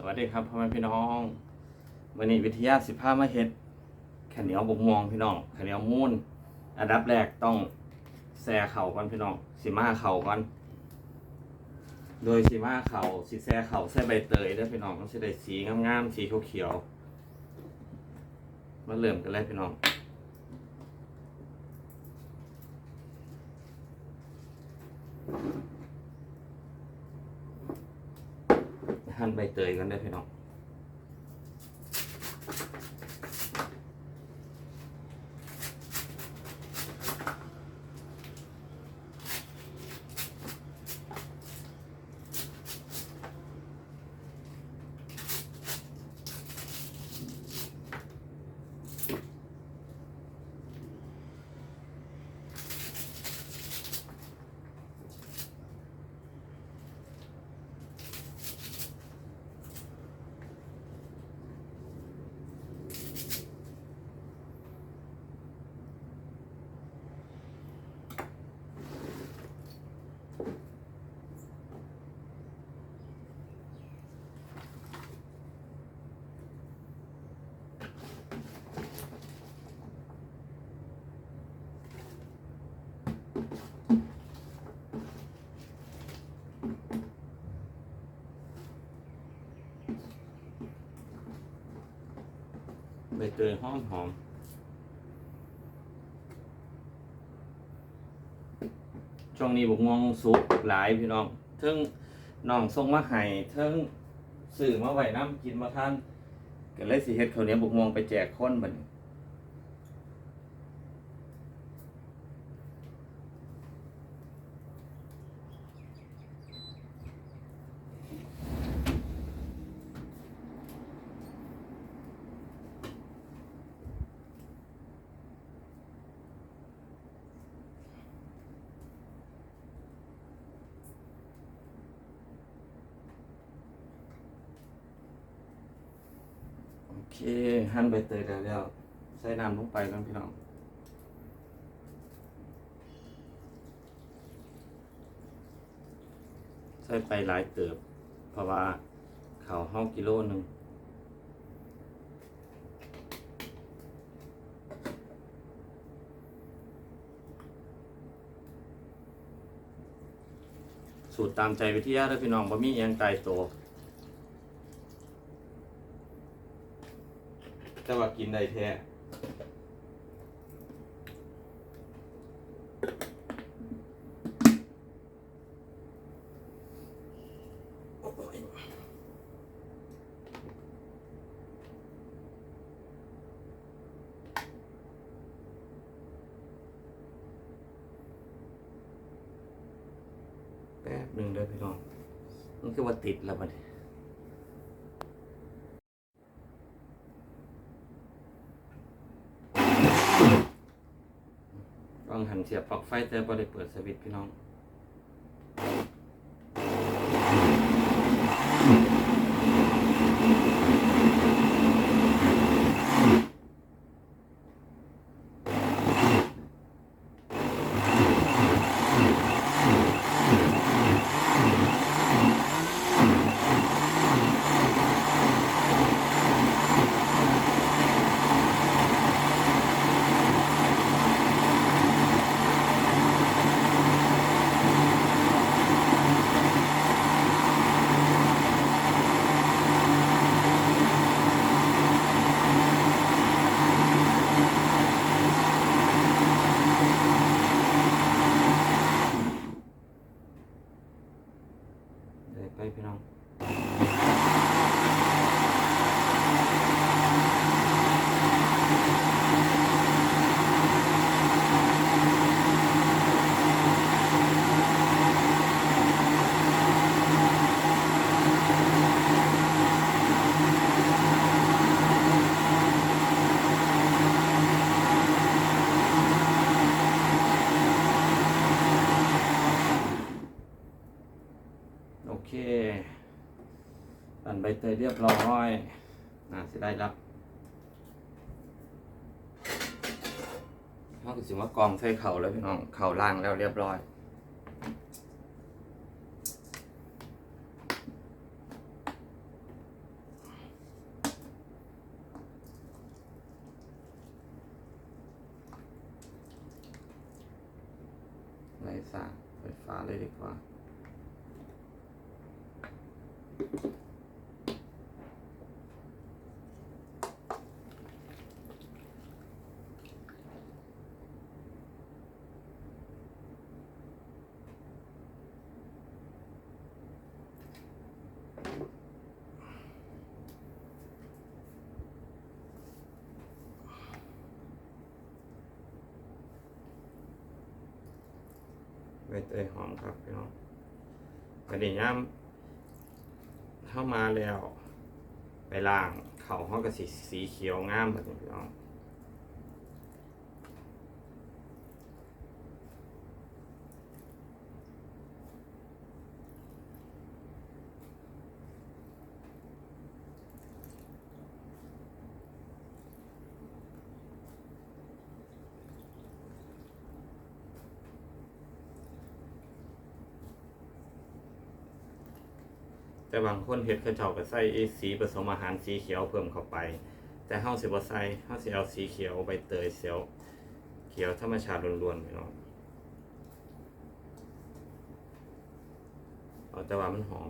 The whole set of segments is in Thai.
สวัสดีครับพ่อแม่พี่น้องวันนี้วิทยาสิบห้ามาเฮ็ดข้าวเหนียวบกม่วงพี่น้องข้าวเหนียวมูนอันดับแรกต้องแซ่เข่าก่อนพี่น้องสีมาเข่าก่อน โดยสีมาเข่าสีแซ่เข่าใส่ใบเตยเด้พี่น้องมันจะได้สีงามๆสีเขียวๆมาเริ่มกันเลยพี่น้อง หั่นใบ เตยกันได้อพี่น้อง ใบเตยหอมหอมช่วงนี้บุกม่วงสุกหลายพี่น้องเทิงน้องส่งมาไห้เทิงสื่อมาไว้น้ำกินมาท่านก็เลยสิเฮ็ดข้าวเนียบุกม่วงไปแจกคนบัดนี้ โอเค หั่นใบเตยแล้วแล้วใส่น้ำลงไปกันพี่น้องใส่ไปหลายเติบ เพราะว่าเขาห้องกิโลหนึ่งสูตรตามใจวิทยาเด้อพี่น้องบ่มีอิหยังตายตัว แต่ว่ากินได้แท้แป๊บหนึ่งเด้อพี่น้องมันคือว่าติดแล้วมัน ต้อง หันเสียบปลั๊กไฟแต่บ่ได้เปิดสวิตช์พี่น้อง พี่น้อง โอเค ปั่นใบเตยเรียบร้อยน่าสิได้รับเขาก็สิว่ากองใส่เข่าแล้วพี่น้อง เข่าล่างแล้วเรียบร้อย โสร้างไฟฟ้าเลยดีกว่า ใบ เตยหอมครับพี่น้องกระดิ่งย่ำเข้ามาแล้ว ไปล่าง เขาห้องกระสีสีเขียวงามแบบนี้พี่น้อง แต่บางคนเห็ดเขาเจ้าก็ใส่ไอ้สีผสมอาหารสีเขียวเพิ่มเข้าไป แต่เฮาสิบ่ใส่เฮาสิเอาสีเขียวใบเตยเสียวเขียวธรรมชาติล้วนๆพี่น้องเอาแต่ว่ามันหอม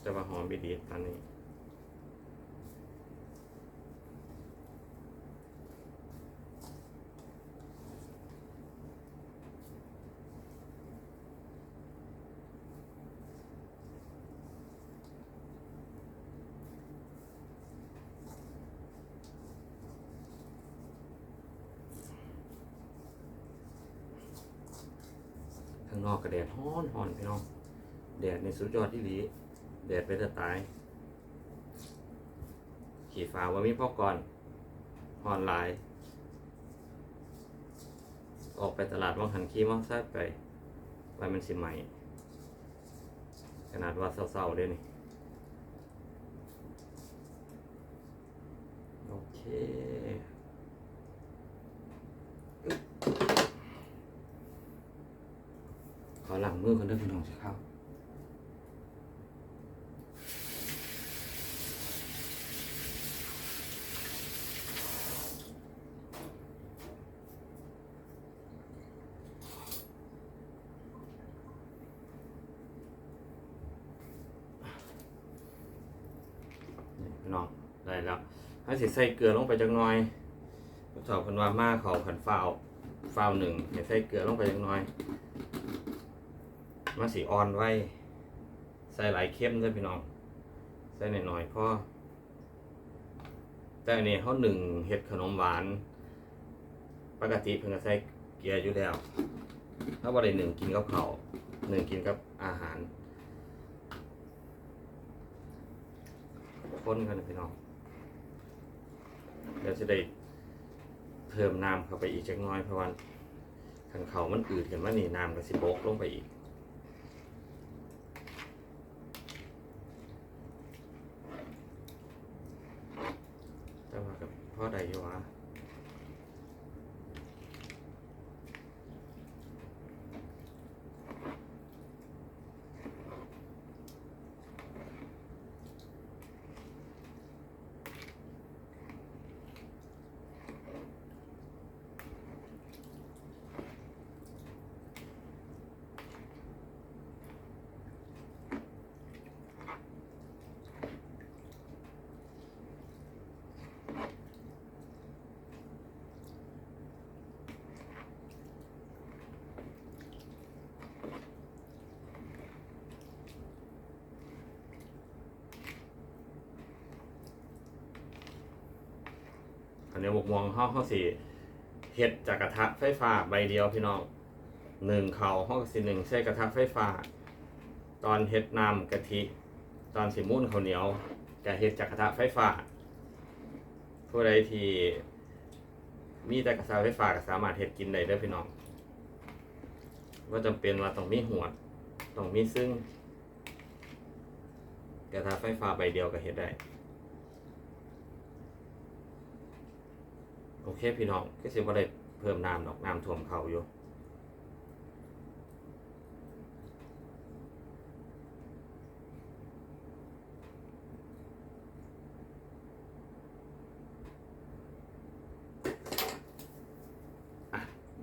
แต่ว่าหอมบีดีตอนนี้ ข้างนอกก็แดดฮ้อนฮ้อนพี่น้องแดดในสุดยอดที่หลีแดดไปจะตาย ขี่ฟ้าว่ามีพ่อก่อนฮอนหลาย ออกไปตลาดว่างหันขี้มองซ้ายไปไปมันสิใหม่ ขนาดว่าเศร้าๆเด้นี่โอเค ขอหลังมือกันเด้อพี่น้องสิครับนี่พี่น้องได้แล้วถ้าสิใส่เกลือลงไปจักหน่อยผู้สาวคนว่ามาเขาขันฟาวฟาวหนึ่งให้ใส่เกลือลงไปจักหน่อย มาสีอ่อนไว้ ใส่หลายเข้มด้วยพี่น้อง ใส่หน่อยๆพอแต่อันนี้เขาหนึ่งเห็ดขนมหวาน ปกติเพิ่งจะใส่เกลืออยู่แล้ว ถ้าวันใดหนึ่งกินกับเขาหนึ่งกินกับอาหารคนกันพี่น้องเดี๋ยวจะได้เพิ่มน้ำเข้าไปอีกจักน้อยเพราะว่าขันเขามันอืดเห็นว่านี่น้ำก็สิโบกลงไปอีก อันนี้บกมองห้องห้องสี่เห็ดจากกระทะไฟฟ้าใบเดียวพี่น้องหนึ่งเขาห้องสี่หนึ่งใช้กระทะไฟฟ้า ตอนเห็ดน้ำกะทิ ตอนสีมุ่นข้าวเหนียวแกเห็ดจากกระทะไฟฟ้า ผู้ใดที่มีแต่กระทะไฟฟ้าก็สามารถเห็ดกินได้เด้อพี่น้องว่าจำเป็นว่าต้องมีหัวดต้องมีซึ่งกระทะไฟฟ้าใบเดียวก็เห็ดได้ โอเคพี่น้องก็สิบ่ได้เพิ่มน้ำดอกน้ำท่วมเขาอยู่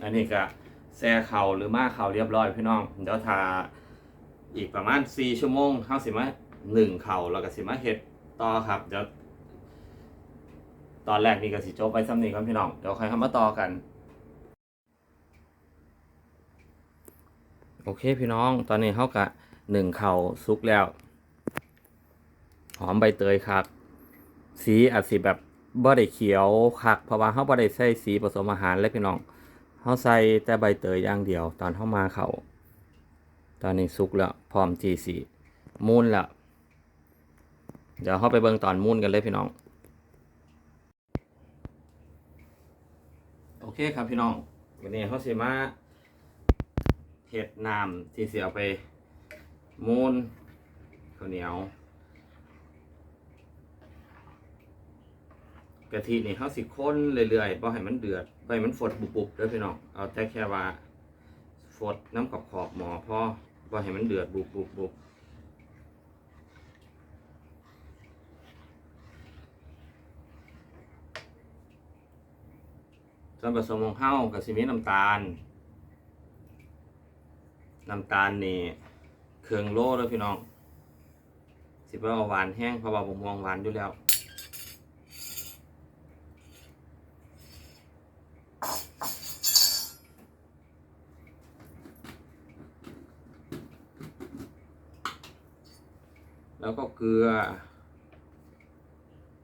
อันนี้ก็แซ่เข่าหรือมาเข่าเรียบร้อยพี่น้องเดี๋ยวทาอีกประมาณสี่ชั่วโมงเท่าสิมาหนึ่งเข่าแล้วก็สิมาเห็ดต่อครับเดี๋ยว ตอนแรกนี่ก็สิจบไปซ้ำนี้ก่อนพี่น้อง เดี๋ยวใค่อยเข้ามาต่อกัน โอเคพี่น้อง ตอนนี้เขากะหนึ่งเข่าซุกแล้ว หอมใบเตยครับ สีอาจสิแบบบ่ได้เขียวคักเพราะว่าเขาบ่ได้ใส่สีผสมอาหารเลยพี่น้องเขาใส่แต่ใบเตยอย่างเดียว ตอนเข้ามาเขาตอนนี้สุกแล้วพร้อมจีสีมูนแล้วเดี๋ยวเขาไปเบิ่งตอนมูนกันเลยพี่น้อง โอ เคครับพี่น้องวันนี้เขาสิมาเห็ดน้ำที่เสียไปมูนข้าวเหนียว กะทินี่เขาสิค้นเรื่อยๆบ่ให้มันเดือดบ่ให้มันฝดบุบๆเด้อพี่น้องเอาแต่แค่ว่าฝดน้ำกับขอบหมอพอบ่ให้มันเดือดบุบบุบบุบ ส่วนผสมของเฮากับสิมีน้ำตาล น้ำตาลนี่เครื่องโลเด้อพี่น้อง สิบ่เอาหวานแห้งเพราะว่าผมมองหวานอยู่แล้วแล้วก็เกลือ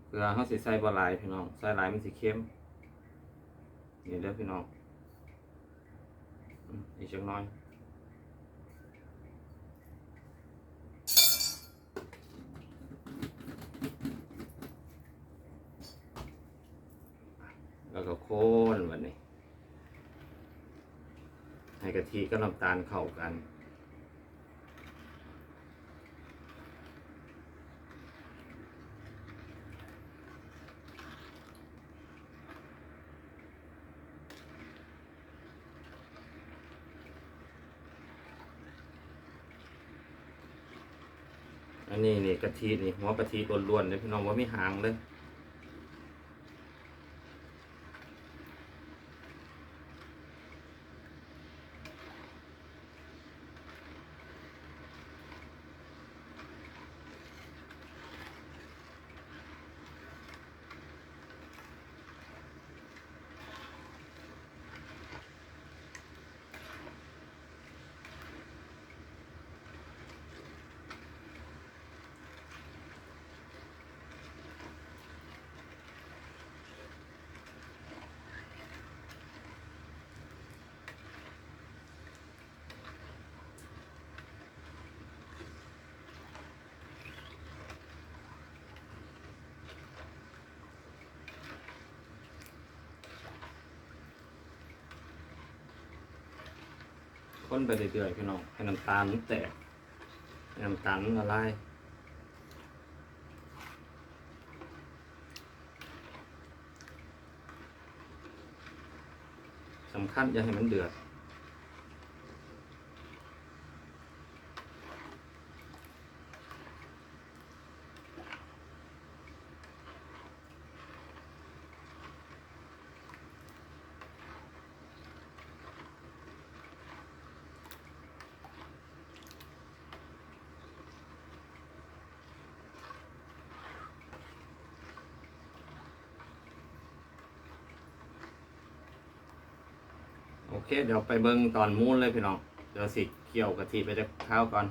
เกลือเขาสิใส่บหลายพี่น้อง ใส่หลายมันสิเค็ม นี่เด้อพี่น้องอีกจักหน้อยแล้วก็โค่นวันนี้ ให้กะทิกับน้ำตาลเข้ากัน อันนี้นี่กะทินี่หัวกะทิล้วนๆเลยพี่น้องว่ามีหางเลย ค้นไปเรื่อยๆพี่น้องให้น้ำตาลมันแตกให้น้ำตาลมันละลายสำคัญอย่าให้มันเดือด เคเดี๋ยวไปเบิ่งตอนมูนเลยพี่น้อง เดี๋ยวสิเกี่ยวกะทิไปจะข้าวก่อน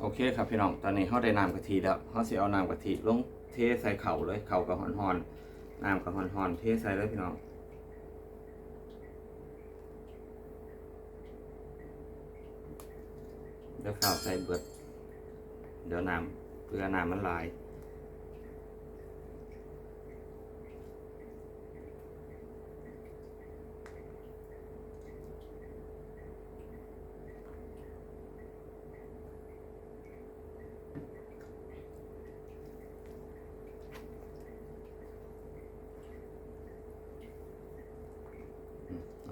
โอเคครับพี่น้อง ตอนนี้เขาได้น้ำกะทิแล้วเขาสิเอาน้ำกะทิลงเทใส่เข่าเลยเข่ากับหอนหอนน้ำกับหอนหอนเทใส่เลยพี่น้องเดี๋ยวข้าวใส่เบิด เดี๋ยวน้ำเพื่อน้ำมันลาย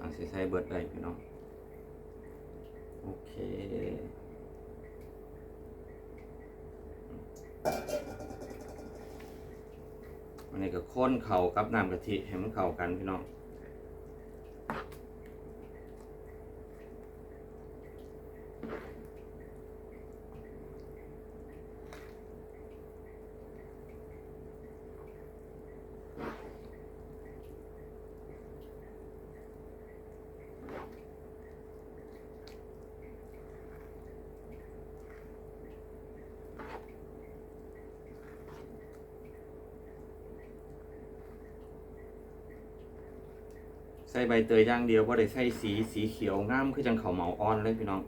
อา สิใช้เบิร์ดได้พี่น้อง โอเคอันนี้ก็ค้นเข่ากับน้ำกะทิให้มันเข้ากันพี่น้อง ใส่ใบเตยอย่างเดียวว่าได้ใส่สีสีเขียวงามคือจังเขาเหมาอ่อนเลยพี่น้อง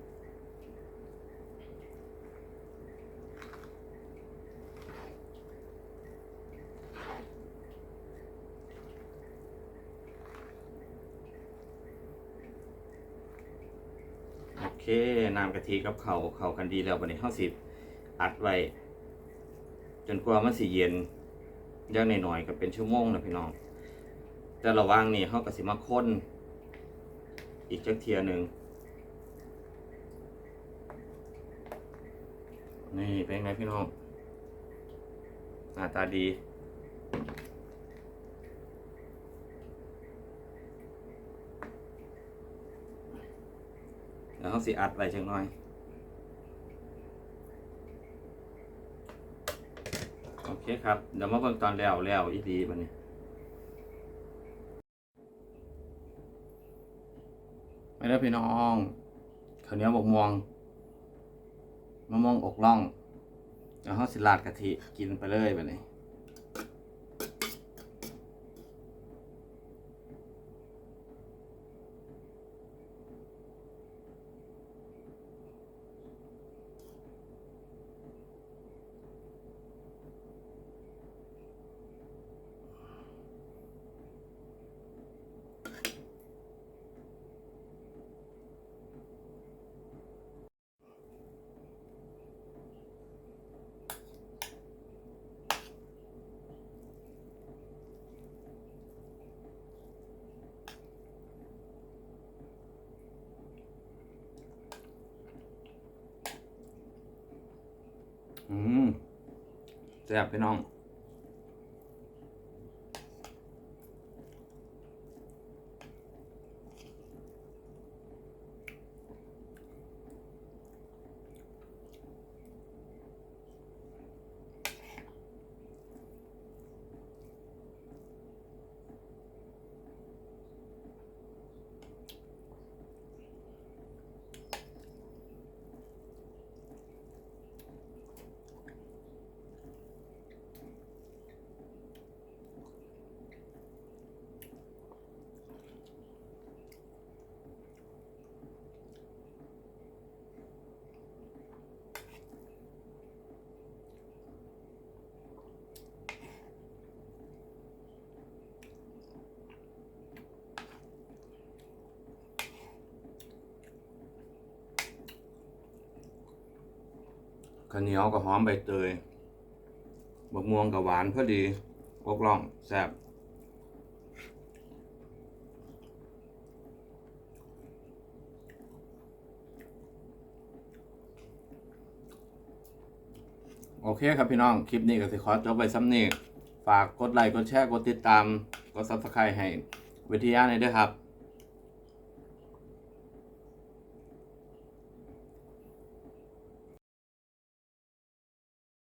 โอเคน้ำกะทิกับเขาเขากันดีแล้ววันนี้ข้าสิบอัดไว้ จนกว่ามันสิเย็นย่างหน่อยๆก็เป็นชั่วโมงนะพี่น้อง แต่ระว่างนี้เขาก็สิมาค้น อีกจักเทียหนึ่งนี่เป็นไงพี่น้องหน้าตาดีแล้วเขาสิอัดไว้จังหน่อยโอเคครับ เดี๋ยวมาเบิ่งตอนแล้วแล้วอีดีบันนี้ ไม่ได้พี่น้องข้าวเหนียวบกม่วงมะม่วงอกล่องแล้วเขาสิลาดกะทิกินไปเลยแบบนี้ อืม แซ่บพี่น้อง ข้าวเหนียวกับหอมใบเตยบกม่วงกับหวานพอดีอกล่องแซ่บโอเคครับพี่น้อง คลิปนี้ก็สิขอจบไปซ้ำนี้ฝากกดไลค์ กดแชร์ กดติดตาม กด subscribe ให้วิทยาในด้วยครับ